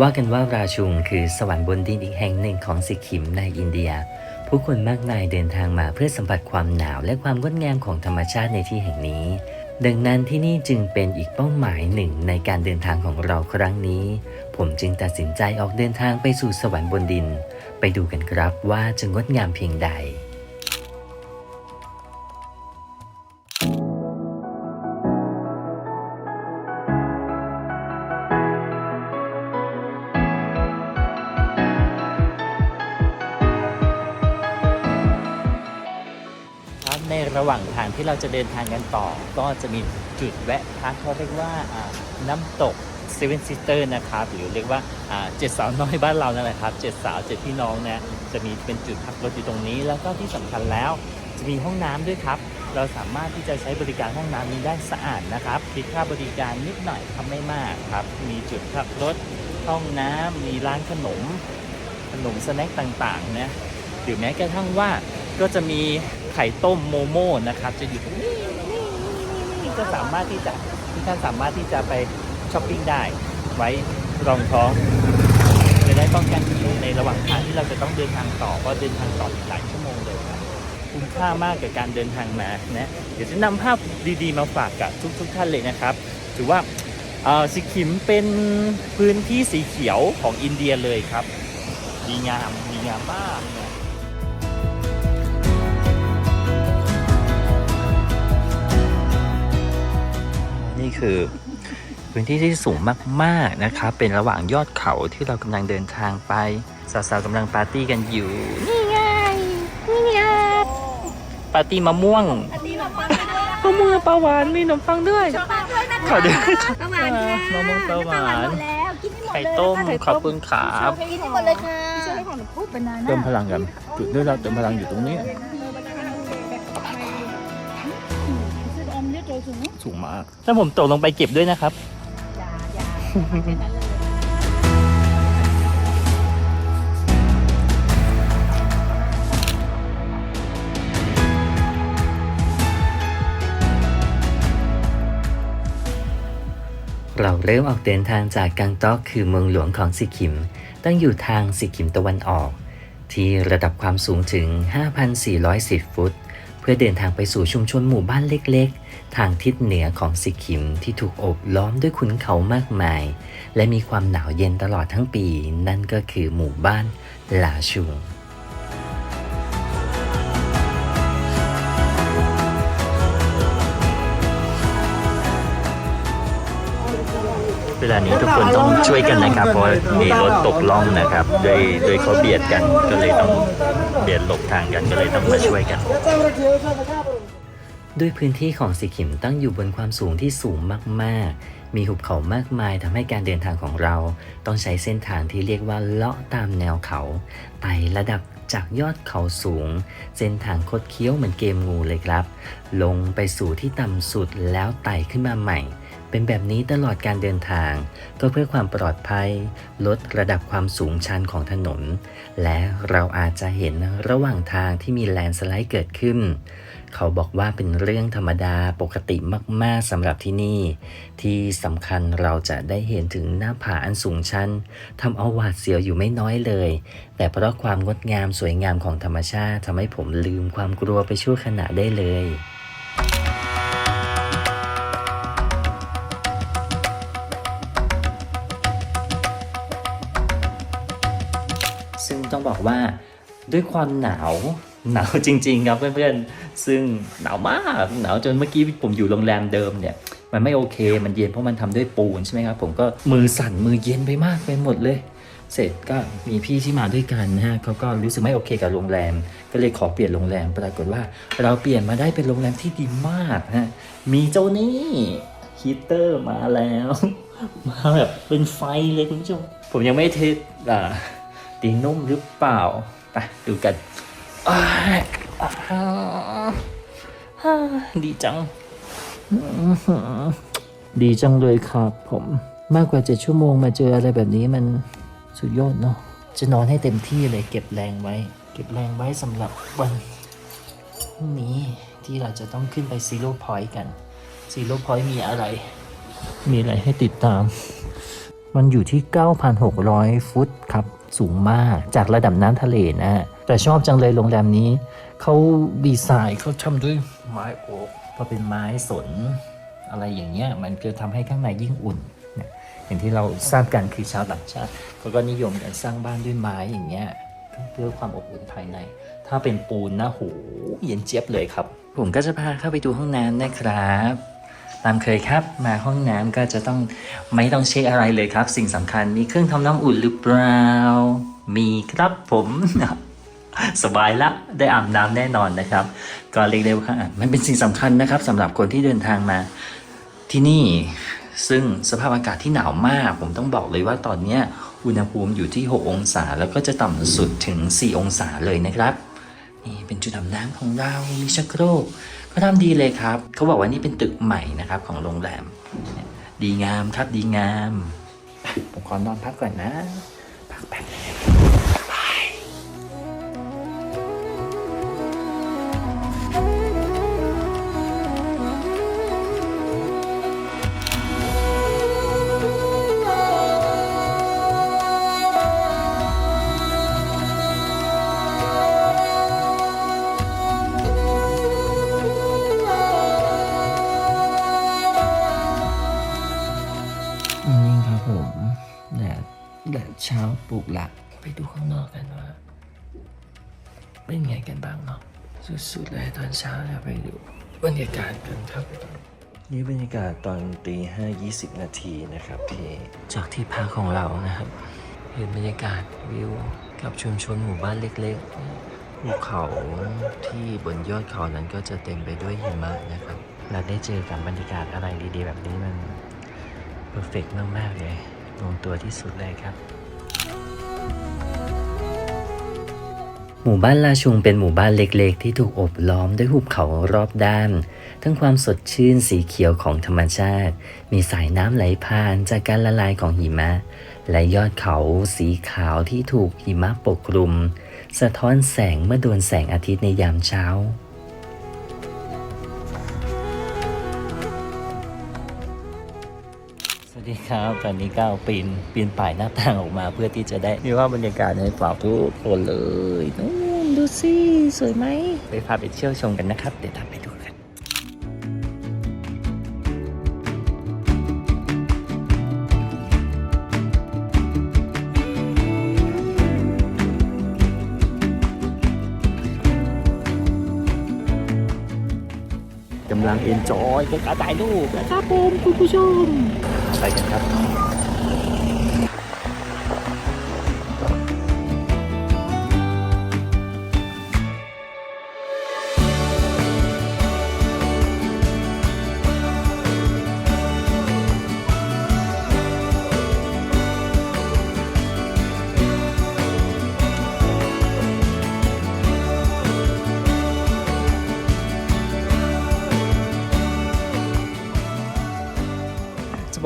ว่ากันว่าราชุงคือสวรรค์บนดินอีกแห่งหนึ่งของสิกขิมในอินเดีย ผู้คนมากมายเดินทางมาเพื่อสัมผัสความหนาวและความงดงามของธรรมชาติในที่แห่งนี้ ดังนั้นที่นี่จึงเป็นอีกเป้าหมายหนึ่งในการเดินทางของเราครั้งนี้ ผมจึงตัดสินใจออกเดินทางไปสู่สวรรค์บนดิน ไปดูกันครับว่าจะงดงามเพียงใด รับในระหว่างทางที่เราจะเดินทางกันต่อ ก็จะมีจุดแวะพักเขาเรียกว่าน้ำตกเซเว่นซิสเตอร์นะครับหรือเรียกว่าเจ็ดสาวน้อยบ้านเรานั่นแหละครับเจ็ดสาวเจ็ดพี่น้องนะจะมีเป็นจุดพักรถอยู่ตรงนี้ แล้วก็ที่สำคัญแล้วจะมีห้องน้ำด้วยครับ เราสามารถที่จะใช้บริการห้องน้ำนี้ได้สะอาดนะครับคิดค่าบริการนิดหน่อยทำไม่มากครับมีจุดพักรถห้องน้ำมีร้านขนม ขนมสแน็คต่างๆนะหรือแม้กระทั่งว่าก็จะมี ไข่ต้มโมโม่นะครับจะอยู่ตรงนี้นี่ก็สามารถที่จะที่ท่านสามารถที่จะไปช้อปปิ้งได้ ไว้รองท้องจะได้ป้องกันหิวในระหว่างทางที่เราจะต้องเดินทางต่อเพราะเดินทางต่ออีกหลายชั่วโมงเลยครับคุ้มค่ามากกับการเดินทางมานะเดี๋ยวจะนำภาพดีๆมาฝากกับทุกๆท่านเลยนะครับ ถือว่าอ่อสิกิมเป็นพื้นที่สีเขียวของอินเดียเลยครับ ดีงามดีงามมาก นี่ยนี่คือพื้นที่ที่สูงมากๆนะครับ เป็นระหว่างยอดเขาที่เรากำลังเดินทางไป สาวๆกำลังปาร์ตี้กันอยู่ นี่ไง นี่ไง ปาร์ตี้มะม่วงอันนี้เราฟังด้วยมะม่วงปลาหวาน มีขนมปังด้วยฟังด้วยนะคะขอด้วยประมาณค่ะมะม่วงปลาหวานหมดแล้วกินให้หมดเลยไข่ต้ม ขอบคุณครับกินให้หมดเลยค่ะช่วยให้ของหนูพูดเป็นนานเติมพลังกัน จุดด้วยเราเติมพลังอยู่ตรงนี้ ถ้าผมตกลงไปเก็บด้วยนะครับ อย่าอย่าเราเริ่มออกเดินทางจากกังตอกคือเมืองหลวงของสิกิม ตั้งอยู่ทางสิกิมตะวันออก ที่ระดับความสูงถึง 5,410 ฟุต เพื่อเดินทางไปสู่ชุมชนหมู่บ้านเล็ก ทางทิศเหนือของสิกิมที่ถูกอบล้อมด้วยขุนเขามากมาย และมีความหนาวเย็นตลอดทั้งปี นั่นก็คือหมู่บ้านลาชุงเวลานี้ทุกคนต้องช่วยกันนะครับ เพราะมีรถตกล่องนะครับโดยโดยเขาเบียดกันก็เลยต้องเบียดหลบทางกันก็เลยต้องมาช่วยกัน ด้วยพื้นที่ของสิกิมตั้งอยู่บนความสูงที่สูงมาก ๆ มีหุบเขามากมายทำให้การเดินทางของเรา ต้องใช้เส้นทางที่เรียกว่าเลาะตามแนวเขาไต่ระดับจากยอดเขาสูง เส้นทางคดเคี้ยวเหมือนเกมงูเลยครับ ลงไปสู่ที่ต่ำสุดแล้วไต่ขึ้นมาใหม่ เป็นแบบนี้ตลอดการเดินทาง ก็เพื่อความปลอดภัย ลดระดับความสูงชันของถนน และเราอาจจะเห็นระหว่างทางที่มีแลนสไลด์เกิดขึ้น เขาบอกว่าเป็นเรื่องธรรมดาปกติมาก ๆสำหรับที่นี่ ที่สำคัญเราจะได้เห็นถึงหน้าผาอันสูงชันทำเอาหวาดเสียวอยู่ไม่น้อยเลย แต่เพราะความงดงามสวยงามของธรรมชาติทำให้ผมลืมความกลัวไปชั่วขณะได้เลยซึ่งต้องบอกว่าด้วยความหนาว หนาวจริง ๆ ครับเพื่อนๆ ซึ่งหนาวมากหนาวจนเมื่อกี้ผมอยู่โรงแรมเดิมเนี่ยมันไม่โอเคมันเย็นเพราะมันทำด้วยปูนใช่ไหมครับผมก็มือสั่นมือเย็นไปมากไปหมดเลย เสร็จก็มีพี่ที่มาด้วยกันนะฮะเขาก็รู้สึกไม่โอเคกับโรงแรม ก็เลยขอเปลี่ยนโรงแรม ปรากฏว่าเราเปลี่ยนมาได้เป็นโรงแรมที่ดีมากนะฮะมีเจ้านี่ฮีเตอร์มาแล้ว มาแบบเป็นไฟเลยคุณผู้ชมผมยังไม่เทสอ่าตีนุ่มหรือเปล่าไปดูกัน ดีจัง ดีจังเลยครับผม มากกว่าเจ็ดชั่วโมงมาเจออะไรแบบนี้มันสุดยอดเนาะ จะนอนให้เต็มที่เลย เก็บแรงไว้ เก็บแรงไว้สำหรับวันพรุ่งนี้ที่เราจะต้องขึ้นไปซีโร่พอยต์กันซีโร่พอยต์มีอะไร มีอะไรให้ติดตาม มันอยู่ที่ 9,600 ฟุตครับ สูงมากจากระดับน้ำทะเลนะฮะ แต่ชอบจังเลยโรงแรมนี้ เขาดีไซน์เขาทำด้วยไม้โอ๊กพอเป็นไม้สนอะไรอย่างเงี้ยมันจะทำให้ข้างในยิ่งอุ่นเนี่ยอย่างที่เราทราบกันคือชาวต่างชาติเขาก็นิยมกันสร้างบ้านด้วยไม้อย่างเงี้ยเพื่อความอบอุ่นภายใน ถ้าเป็นปูนนะโหเย็นเจี๊ยบเลยครับ ผมก็จะพาเข้าไปดูห้องน้ำนะครับ ตามเคยครับมาห้องน้ำก็จะต้องไม่ต้องเช็คอะไรเลยครับ สิ่งสำคัญมีเครื่องทำน้ำอุ่นหรือเปล่ามีครับผม สบายละได้อาบน้ำแน่นอนนะครับ ก็เรียกได้ว่ามันเป็นสิ่งสำคัญนะครับสำหรับคนที่เดินทางมาที่นี่ซึ่งสภาพอากาศที่หนาวมาก ผมต้องบอกเลยว่าตอนนี้อุณหภูมิอยู่ที่ 6 องศา แล้วก็จะต่ำสุดถึง 4 องศาเลยนะครับนี่เป็นจุดอาบน้ำของเรา มีชักโครกก็ทำดีเลยครับ เขาบอกว่านี่เป็นตึกใหม่นะครับของโรงแรม ดีงามครับดีงาม ผมขอนอนพักก่อนนะ พักแป๊บนึง เช้าปลุกหลัก ไปดูข้างนอกกันว่าเป็นไงกันบ้างเนาะสุดๆเลยตอนเช้าจะไปดูบรรยากาศกันครับนี่บรรยากาศตอนตีห้ายี่สิบนาทีนะครับที่จากที่พักของเรานะครับ เห็นบรรยากาศวิวกับชุมชนหมู่บ้านเล็กๆภูเขาที่บนยอดเขานั้นก็จะเต็มไปด้วยหิมะนะครับเราได้เจอกับบรรยากาศอะไรดีๆ แบบนี้มันเพอร์เฟกมากๆเลยลงตัวที่สุดเลยครับ หมู่บ้านลาชุงเป็นหมู่บ้านเล็กๆ ที่ถูกโอบล้อมด้วยหุบเขารอบด้าน ทั้งความสดชื่นสีเขียวของธรรมชาติ มีสายน้ำไหลผ่านจากการละลายของหิมะ และยอดเขาสีขาวที่ถูกหิมะปกคลุม สะท้อนแสงเมื่อโดนแสงอาทิตย์ในยามเช้า สวัสดีครับ ตอนนี้ก้าวปีนปีนป่ายหน้าต่างออกมาเพื่อที่จะได้มีว่าบรรยากาศในป่าทุกคนเลยนู่นดูสิสวยไหมไปพาไปเที่ยวชมกันนะครับ เดี๋ยวทำไป จอยกับการถ่ายรูปนะครับผมคุณผู้ชมไปกันครับ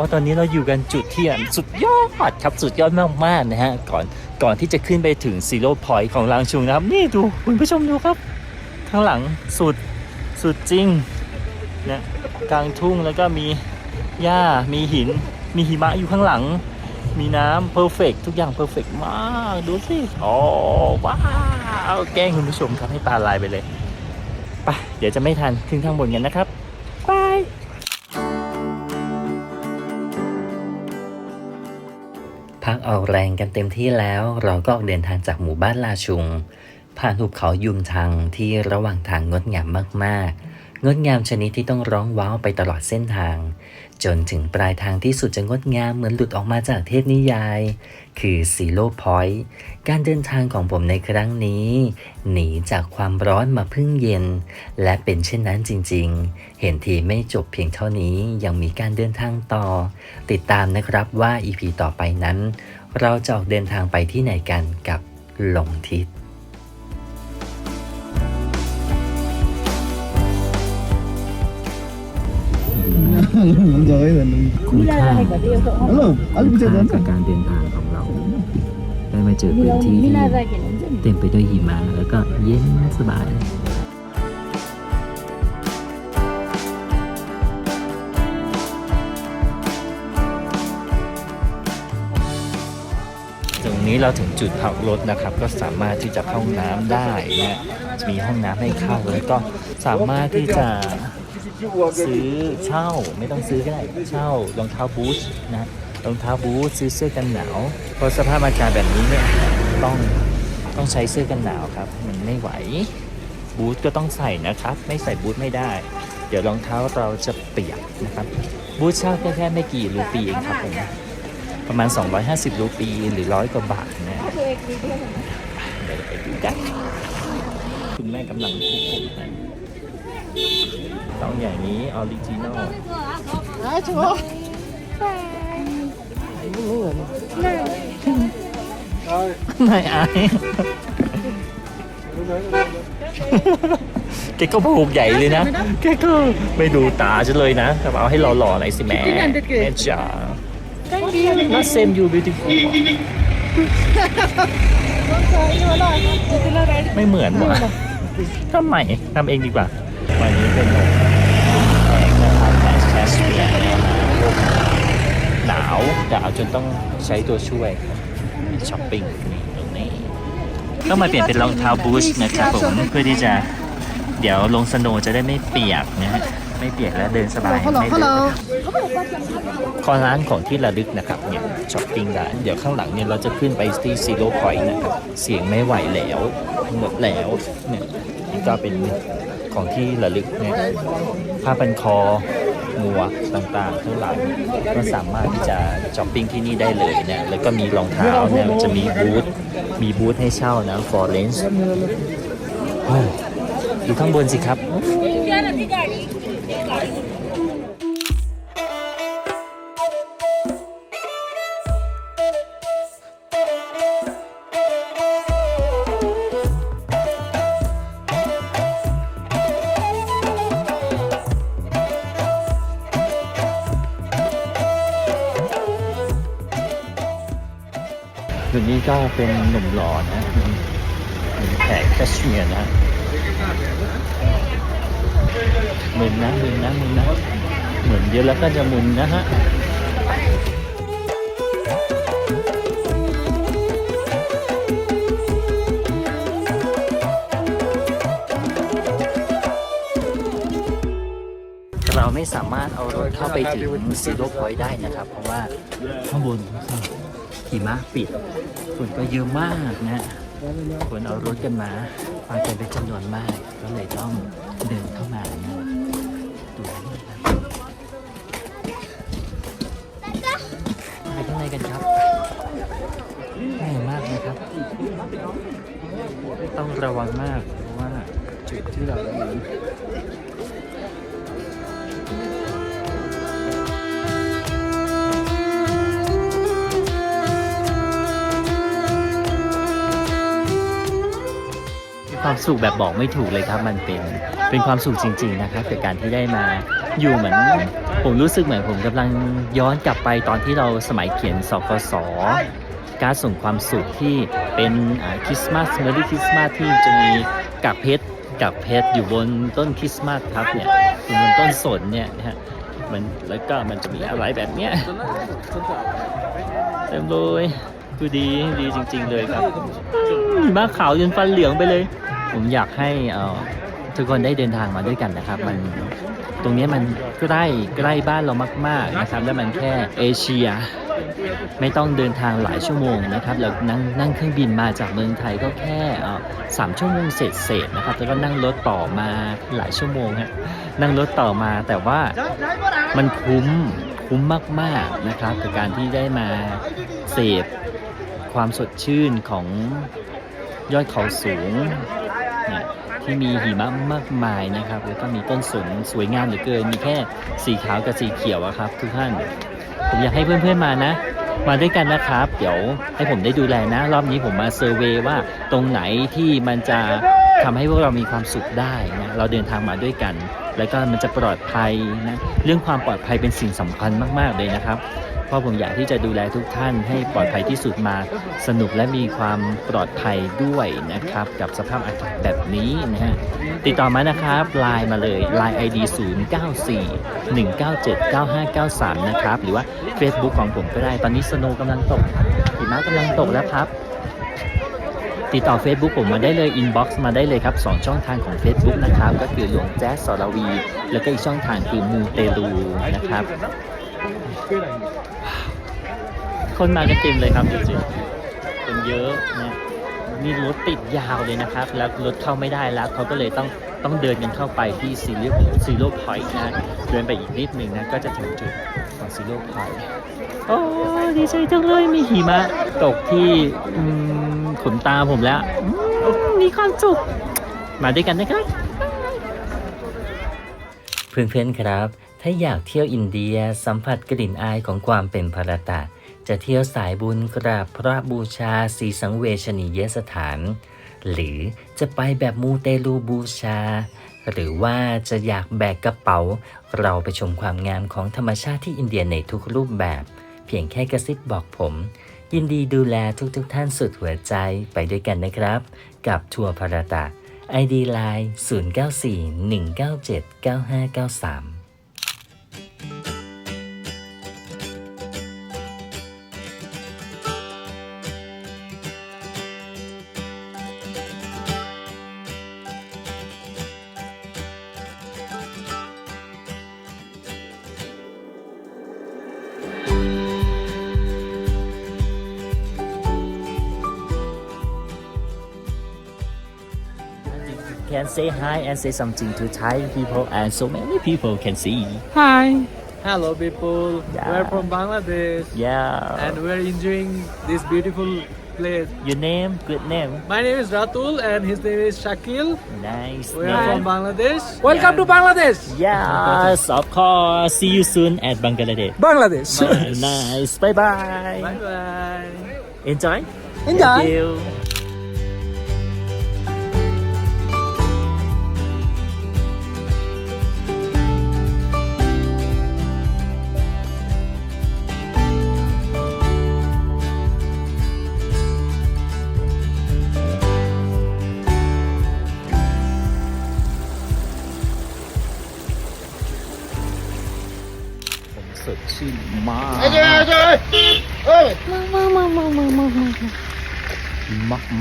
ว่าตอนนี้เราอยู่กันจุดที่อันสุดยอดครับสุดยอดมากๆนะฮะก่อนก่อนที่จะขึ้นไปถึงซีโร่พอยต์ของลางชุงนะครับ นี่ดูคุณผู้ชมดูครับ ข้างหลังสุดสุดจริงเนี่ยกลางทุ่งแล้วก็มีหญ้ามีหิน มีหิมะอยู่ข้างหลัง มีน้ำเพอร์เฟกทุกอย่างเพอร์เฟกมากดูสิโอว้าวแกล้งคุณผู้ชมครับให้ตาลายไปเลยไปเดี๋ยวจะไม่ทันขึ้นข้างบนกันนะครับ พักออกแรงกันเต็มที่แล้ว เราก็ออกเดินทางจากหมู่บ้านลาชุง ผ่านหุบเขายุมทังที่ระหว่างทางงดงามมากๆ งดงามชนิดที่ต้องร้องว้าวไปตลอดเส้นทาง จนถึงปลายทางที่สุดจะงดงามเหมือนหลุดออกมาจากเทพนิยาย คือซีโร่พอยต์การเดินทางของผมในครั้งนี้ หนีจากความร้อนมาพึ่งเย็น และเป็นเช่นนั้นจริงๆ เห็นทีไม่จบเพียงเท่านี้ยังมีการเดินทางต่อ ติดตามนะครับว่า EP ต่อไปนั้น เราจะออกเดินทางไปที่ไหนกันกับหลงทิศ คุ้มค่า Hello, I'll be ค่า there. กับการเดินทางของเรา ได้มาเจอพื้นที่ที่เต็มไปด้วยหิมะแล้วก็เย็นสบายตรงนี้เราถึงจุดพักรถนะครับ ก็สามารถที่จะเข้าห้องน้ำได้นะจะมีห้องน้ำให้เข้าแล้วก็สามารถที่จะ ซื้อเช่าไม่ต้องซื้อก็ได้เช่ารองเท้าบูทนะรองเท้าบูทซื้อเสื้อกันหนาวเพราะสภาพอากาศแบบนี้เนี่ยต้องต้องใช้เสื้อกันหนาวครับ มันไม่ไหวบูทก็ต้องใส่นะครับ ไม่ใส่บูทไม่ได้ เดี๋ยวรองเท้าเราจะเปียกนะครับ บูทเช่าแค่แค่ไม่กี่รูปีเองครับผมประมาณ 250 รูปีหรือร้อยกว่าบาทนะเดี๋ยวไปดูกันคุณแม่กำลังคุกผมให้ต้องอย่างนี้ออริจินอลไม่อายแกก็ผูกใหญ่เลยนะแกก็ไม่ดูตาฉันเลยนะแต่เอาให้หล่อๆหน่อยสิแม่แม่จ๋า not same you beautiful ไม่เหมือนว่ะทำไมทำเองดีกว่าวันนี้เป็นนมแพงนะครับแมสแคสเปียร์เนี่ยนะหนาว แต่เอาจนต้องใช้ตัวช่วยครับช้อปปิ้งนี่ตรงนี้ต้องมาเปลี่ยนเป็นรองเท้าบูชนะครับผมเพื่อที่จะเดี๋ยวลงสโนว์จะได้ไม่เปียกนะฮะไม่เปียกและเดินสบายไม่เลอะคอร้านของที่ระลึกนะครับเนี่ยช้อปปิ้งร้านเดี๋ยวข้างหลังเนี่ยเราจะขึ้นไปที่ซีโร่พอยต์นะครับเสียงไม่ไหวแล้วหมดแล้วเนี่ยนี่ก็เป็นของที่ระลึกเนี่ยผ้าพันคอห มวต่างๆข้างหลายก็สามารถที่จะช้อปปิ้งที่นี่ได้เลยเนี่ยแล้วก็มีรองเท้าเนี่ยจะมีบูธมีบูธให้เช่านะ for range โอ้ดูข้างบนสิครับ อยู่นี้ก็เป็นหนุ่มหล่อนะเป็นแขกแคชเมียร์นะมึนนะมึนนะมึนนะเหมือนเยอะแล้วก็จะมึนนะฮะเราไม่สามารถเอารถเข้าไปถึงซีโร่พอยต์ได้นะครับ เพราะว่าข้างบน หิมะปิดฝนก็เยอะมากนะคนเอารถกันมามากันเป็นจำนวนมาก ก็เลยต้องเดินเข้ามานะดูนี่ครับไปข้างในกันครับแย่มากนะครับ ต้องระวังมากเพราะว่าจุดที่เราอยู่ ความสุขแบบบอกไม่ถูกเลยครับมันเป็นเป็นความสุขจริง ๆนะครับกับการที่ได้มาอยู่เหมือน ผมรู้สึกเหมือนผมกำลังย้อนกลับไปตอนที่เราสมัยเขียนสกสการส่งความสุขที่เป็นคริสต์มาสเมอรี่คริสต์มาสที่จะมีกับเพชรกับเพชรอยู่บนต้นคริสต์มาสครับเนี่ยอยู่บนต้นสนเนี่ยนะฮะมันแล้วก็มันจะมีอะไรแบบเนี้ยเต็มเลยดูดีดีจริง ๆ เลยครับหิมะขาวจนฟันเหลืองไปเลย ผมอยากให้ทุกคนได้เดินทางมาด้วยกันนะครับ มันตรงนี้มันใกล้ใกล้บ้านเรามาก ๆนะครับ แล้วมันแค่เอเชีย ไม่ต้องเดินทางหลายชั่วโมงนะครับแล้วนั่งนั่งเครื่องบินมาจากเมืองไทยก็แค่สามชั่วโมงเศษๆนะครับแล้วก็นั่งรถต่อมาหลายชั่วโมงฮะนั่งรถต่อมาแต่ว่ามันคุ้มคุ้มมากๆนะครับกับการที่ได้มาเสพความสดชื่นของยอดเขาสูง ที่มีหิมะมากมายนะครับ แล้วก็มีต้นสนสวยงามเหลือเกิน มีแค่สีขาวกับสีเขียวอะครับ ทุกท่าน ผมอยากให้เพื่อนๆมานะ มาด้วยกันนะครับ เดี๋ยวให้ผมได้ดูแลนะ รอบนี้ผมมาเซอร์เวว่าตรงไหนที่มันจะทำให้พวกเรามีความสุขได้นะ เราเดินทางมาด้วยกัน แล้วก็มันจะปลอดภัยนะ เรื่องความปลอดภัยเป็นสิ่งสำคัญมาก ๆ เลยนะครับ เพราะผมอยากที่จะดูแลทุกท่านให้ปลอดภัยที่สุดมาสนุกและมีความปลอดภัยด้วยนะครับ กับสภาพอากาศแบบนี้นะฮะติดต่อมานะครับไลน์มาเลย Line ID 094 197 9593 นะครับ หรือว่า Facebook ของผมก็ได้ตอนนี้สโนว์กำลังตกหิมะกำลังตกแล้วครับติดต่อ Facebook ผมมาได้เลย inbox มาได้เลยครับ 2 ช่องทางของ Facebook นะครับ ก็คือหลวงแจ๊สสรวี แล้วก็อีกช่องทางคือมูเตลูนะครับ คนมากันเต็มเลยครับดูสิคนเยอะนะนี่รถติดยาวเลยนะครับ แล้วรถเข้าไม่ได้แล้วเขาก็เลยต้องต้องเดินกันเข้าไปที่ซีโร่ซีโร่พอยต์นะเดินไปอีกนิดหนึ่งนะก็จะถึงจุดของซีโร่พอยต์โอ้ดีใจจังเลยมีหิมะตกที่อืมขนตาผมแล้วมมีความสุขมาด้วยกันนะครับ เพื่อนๆครับ ถ้าอยากเที่ยวอินเดียสัมผัสกลิ่นอายของความเป็นพรตะ จะเที่ยวสายบุญกราบพระบูชาสีสังเวชนียสถาน หรือจะไปแบบมูเตลูบูชา หรือว่าจะอยากแบกกระเป๋า เราไปชมความงามของธรรมชาติที่อินเดียในทุกรูปแบบ เพียงแค่กระซิบบอกผม ยินดีดูแลทุกๆทท่านสุดหัวใจไปด้วยกันนะครับ กับทัวร์พระตะ ID Line 0941979593 say hi and say something to Thai people and so many people can see. Hi. Hello, people. Yeah. We're from Bangladesh Yeah. and we're enjoying this beautiful place. Your name? Good name. My name is Ratul and his name is Shakil. Nice We're name. from Bangladesh. Welcome Yeah. to Bangladesh. Yes, of course. See you soon at Bangladesh. Bangladesh. nice. Bye bye. Bye bye. Enjoy. Enjoy.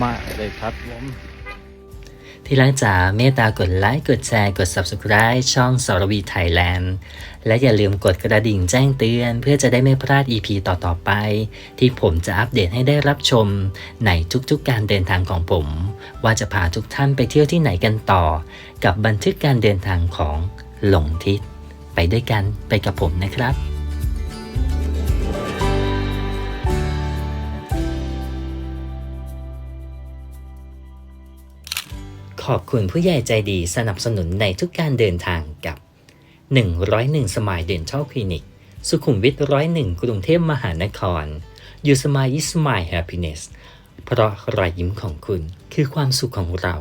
มากเลยครับผมที่รักจ๋าเมตตากดไลค์กดแชร์กด Subscribe ช่องสรวีไทยแลนด์และอย่าลืมกดกระดิ่งแจ้งเตือน เพื่อจะได้ไม่พลาด EP ต่อๆไป ที่ผมจะอัปเดตให้ได้รับชม ในทุกๆการเดินทางของผม ว่าจะพาทุกท่านไปเที่ยวที่ไหนกันต่อ กับบันทึกการเดินทางของหลงทิศ ไปด้วยกันไปกับผมนะครับ อบคุณผู้ใหญ่ใจดีสนับสนุนในทุกการเดินทางกับ 101 สมายเดนทัลคลินิก สุขุมวิทร้อยหนึ่งกรุงเทพมหานคร ยูสมายอิสมายแฮปปี้เนสเพราะรอยยิ้มของคุณคือความสุขของเรา